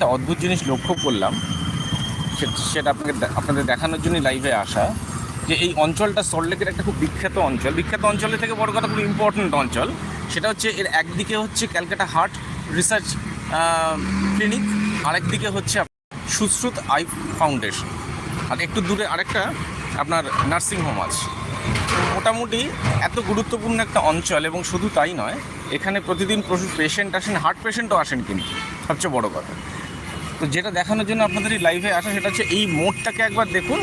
একটা অদ্ভুত জিনিস লক্ষ্য করলাম, সেটা আপনাকে আপনাদের দেখানোর জন্য লাইভে আসা, যে এই অঞ্চলটা সল্টলেকের একটা খুব বিখ্যাত অঞ্চল। বিখ্যাত অঞ্চলের থেকে বড় কথা খুব ইম্পর্ট্যান্ট অঞ্চল। সেটা হচ্ছে এর একদিকে হচ্ছে ক্যালকাটা হার্ট রিসার্চ ক্লিনিক, আরেকদিকে হচ্ছে সুশ্রুত আই ফাউন্ডেশন। আর একটু দূরে আরেকটা আপনার নার্সিং হোম আছে। মোটামুটি এত গুরুত্বপূর্ণ একটা অঞ্চল এবং শুধু তাই নয়, এখানে প্রতিদিন প্রচুর পেশেন্ট আসেন হার্ট পেশেন্টও আসেন কিন্তু। সবচেয়ে বড় কথা। তো যেটা দেখানোর জন্য আপনাদের এই লাইভে আসা সেটা হচ্ছে এই মোড়টাকে একবার দেখুন।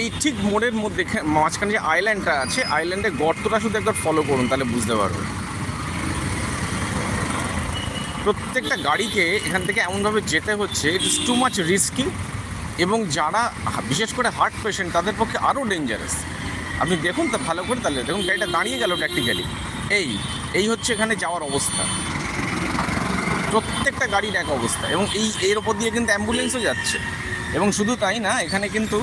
এই ঠিক মোড়ের মধ্যে মাঝখানে যে আইল্যান্ডটা আছে আইল্যান্ডের গর্তটা শুধু একবার ফলো করুন, তাহলে বুঝতে পারবেন। প্রত্যেকটা গাড়িকে এখান থেকে এমনভাবে যেতে হচ্ছে it is too much risky এবং যারা বিশেষ করে হার্ট পেশেন্ট তাদের পক্ষে আরও ডেঞ্জারাস আপনি দেখুন তো ভালো করে তাহলে, দেখুন, গাড়িটা দাঁড়িয়ে গেল প্র্যাকটিক্যালি এই এই হচ্ছে এখানে যাওয়ার অবস্থা। প্রত্যেকটা গাড়ির এক অবস্থা এবং এই, এর ওপর দিয়ে কিন্তু অ্যাম্বুলেন্সও যাচ্ছে। এবং শুধু তাই না, এখানে কিন্তু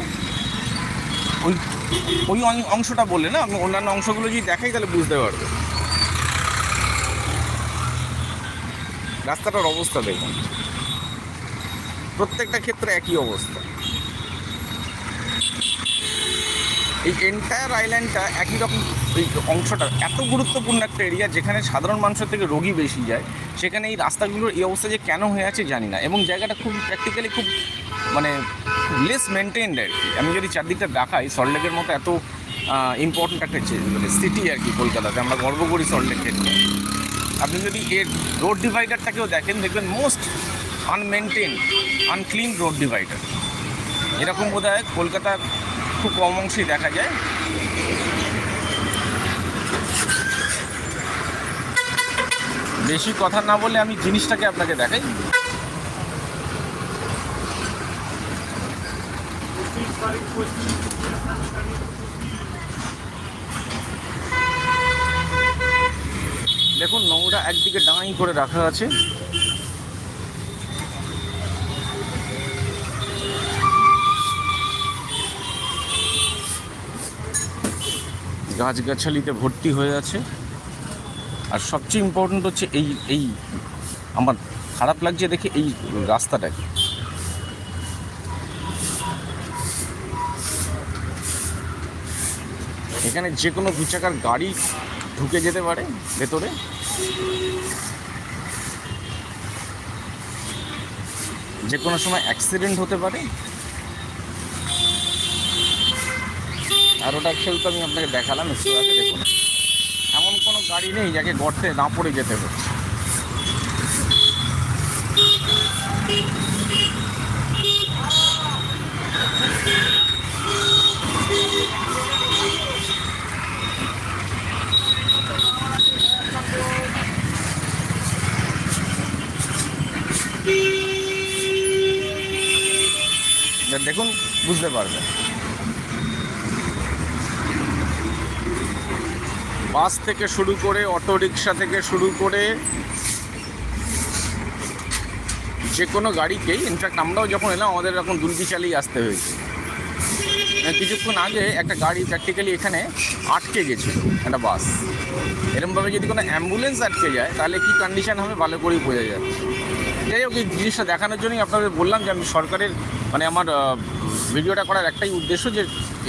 ওই ওই অংশটা বললে না, অন্যান্য অংশগুলো যদি দেখাই তাহলে বুঝতে পারবে। রাস্তাটার অবস্থা দেখুন। প্রত্যেকটা ক্ষেত্রে একই অবস্থা। এই এন্টায়ার আইল্যান্ডটা একই রকম এই অংশটা এত গুরুত্বপূর্ণ একটা এরিয়া যেখানে সাধারণ মানুষের থেকে রোগী বেশি যায়, সেখানে এই রাস্তাগুলোর এই অবস্থা যে কেন হয়ে আছে জানি না। এবং জায়গাটা খুব প্র্যাকটিক্যালি খুব মানে লেস মেনটেন্ড আর কি। আমি যদি চারদিকটা দেখাই সল্টলেকের মতো এত ইম্পর্ট্যান্ট একটা মানে সিটি আর কি কলকাতাতে। আমরা গর্ব করি সল্টলেকের নিয়ে আপনি যদি এর রোড ডিভাইডারটাকেও দেখেন, দেখবেন most unmaintained unclean road divider এরকম বোধ হয় কলকাতার খুব কম অংশেই দেখা যায়। বেশি কথা না বলে আমি জিনিসটাকে আপনাকে দেখাই। দেখুন, নোংরা একদিকে ডাঁই করে রাখা আছে। গাছগাছালিতে ভর্তি হয়ে আছে। আর সবচেয়ে ইম্পর্ট্যান্ট হচ্ছে এই এই, আমার খারাপ লাগছে দেখে এই রাস্তাটাকে এখানে যে কোনো দু চাকার গাড়ি ঢুকে যেতে পারে ভেতরে। যে কোনো সময় অ্যাক্সিডেন্ট হতে পারে। আর ওটা খেলতে আমি আপনাকে দেখালাম, একটু আগে দেখুন। কোনো গাড়ি নেই যাকে গর্তে না পড়ে যেতে হবে। দেখুন বুঝতে পারবেন। বাস থেকে শুরু করে অটো রিক্সা থেকে শুরু করে যে কোনো গাড়িকেই ইনফ্যাক্ট আমরাও যখন এলাম আমাদের এখন দুলকি চালিয়ে আসতে হয়েছে। আহ, কিছুক্ষণ আগে একটা গাড়ি প্র্যাকটিক্যালি এখানে আটকে গেছিল একটা বাস। এরকমভাবে যদি কোনো অ্যাম্বুলেন্স আটকে যায় তাহলে কি কন্ডিশন হবে? ভালো করেই বোঝা যাচ্ছে। যাই হোক এই জিনিসটা দেখানোর জন্যই আপনাদের বললাম যে আমি সরকারের মানে আমার ভিডিওটা করার একটাই উদ্দেশ্য যে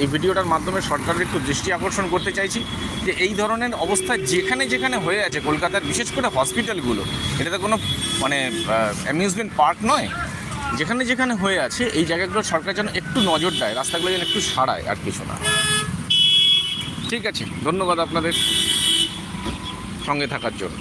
এই ভিডিওটার মাধ্যমে সরকারের একটু দৃষ্টি আকর্ষণ করতে চাইছি যে এই ধরনের অবস্থা যেখানে যেখানে হয়ে আছে কলকাতার বিশেষ করে হসপিটালগুলো এটা তো কোনো মানে অ্যামিউজমেন্ট পার্ক নয়, যেখানে যেখানে হয়ে আছে এই জায়গাগুলো সরকার যেন একটু নজর দেয়, রাস্তাগুলো যেন একটু সারায় আর কিছু না। ঠিক আছে, ধন্যবাদ আপনাদের সঙ্গে থাকার জন্য।